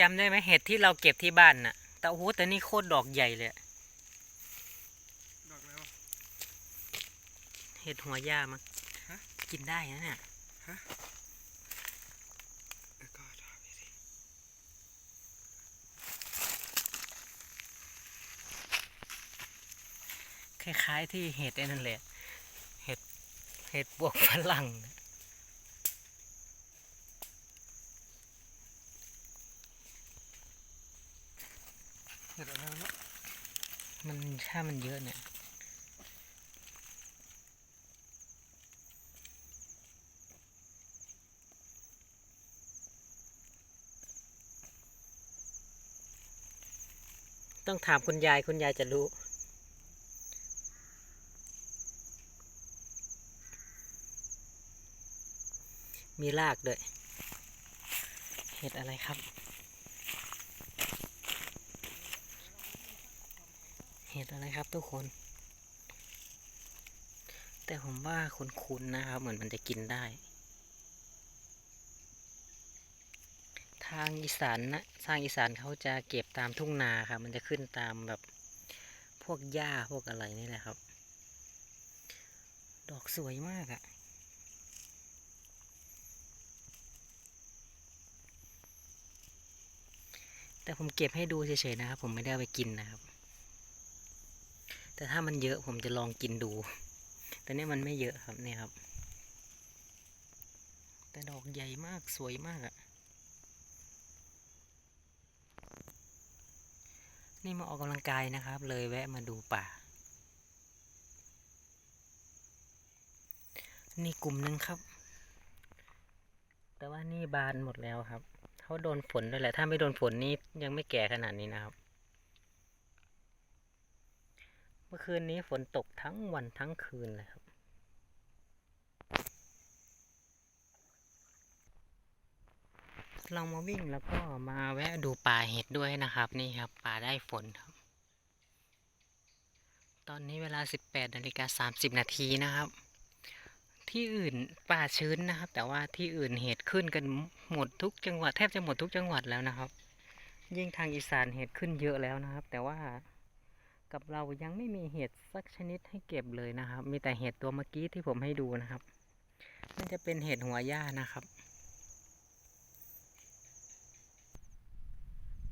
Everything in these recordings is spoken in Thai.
จำได้ไหมเห็ดที่เราเก็บที่บ้านน่ะ แต่โอ้โหแต่นี่โคตรดอกใหญ่เลยอะดอกแล้ว เห็ดหัวย่ามั้งฮะ กินได้นะเนี่ยเออก็ถามไปสิคล้ายๆที่เห็ดไอ้นั่นแหละ เห็ด เห็ดบวกฝรั่งเห็ดอะไรวะเนาะ มันถ้ามันเยอะเนี่ยต้องถามคุณยายคุณยายจะรู้ มีรากด้วย เห็ดอะไรครับ ห็ดอะไรครับทุกคน แต่ผมว่าคุ้นๆนะครับ เหมือนมันจะกินได้ ทางอีสานนะทางอีสานเขาจะเก็บตามทุ่งนาครับ มันจะขึ้นตามแบบพวกหญ้าพวกอะไรนี่แหละครับ ดอกสวยมากอะแต่ผมเก็บให้ดูเฉยๆนะครับ ผมไม่ได้เอาไปกินนะครับ แต่ถ้ามันเยอะผมจะลองกินดู แต่เนี่ยมันไม่เยอะครับเนี่ยครับ แต่ดอกใหญ่มากสวยมากอะนี่มาออกกำลังกายนะครับ เลยแวะมาดูป่า นี่กลุ่มหนึงครับ แต่ว่านี่บานหมดแล้วครับเขาโดนฝนด้วยแหละ ถ้าไม่โดนฝนนี่ยังไม่แก่ขนาดนี้นะครับ เมื่อคืนนี้ฝนตกทั้งวันทั้งคืนเลยครับ เรามาวิ่งแล้วก็มาแวะดูป่าเห็ดด้วยนะครับ นี่ครับป่าได้ฝนครับ ตอนนี้เวลา 18นาฬิกา30 นาทีนะครับ ที่อื่นป่าชื้นนะครับ แต่ว่าที่อื่นเห็ดขึ้นกันหมดทุกจังหวัดแทบจะหมดทุกจังหวัดแล้วนะครับ ยิ่งทางอีสานเห็ดขึ้นเยอะแล้วนะครับ แต่ว่า กับเรายังไม่มีเห็ดสักชนิดให้เก็บเลยนะครับ มีแต่เห็ดตัวเมื่อกี้ที่ผมให้ดูนะครับน่าจะเป็นเห็ดหัวหญ้านะครับ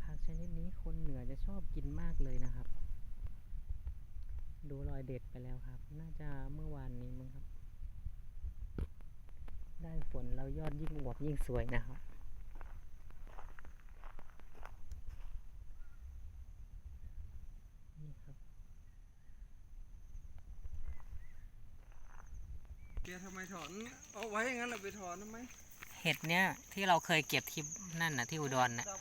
ผักชนิดนี้คนเหนือจะชอบกินมากเลยนะครับ ดูรอยเด็ดไปแล้วครับ น่าจะเมื่อวานนี้มั้งครับ ได้ฝนแล้วยอดยิ่งอวบยิ่งสวยนะครับ นี่ครับ แกทำไมถอน เอาไว้อย่างนั้นเราไปถอนทำไม เห็ดเนี้ยที่เราเคยเก็บที่นั่นนะที่อุดรนะดับ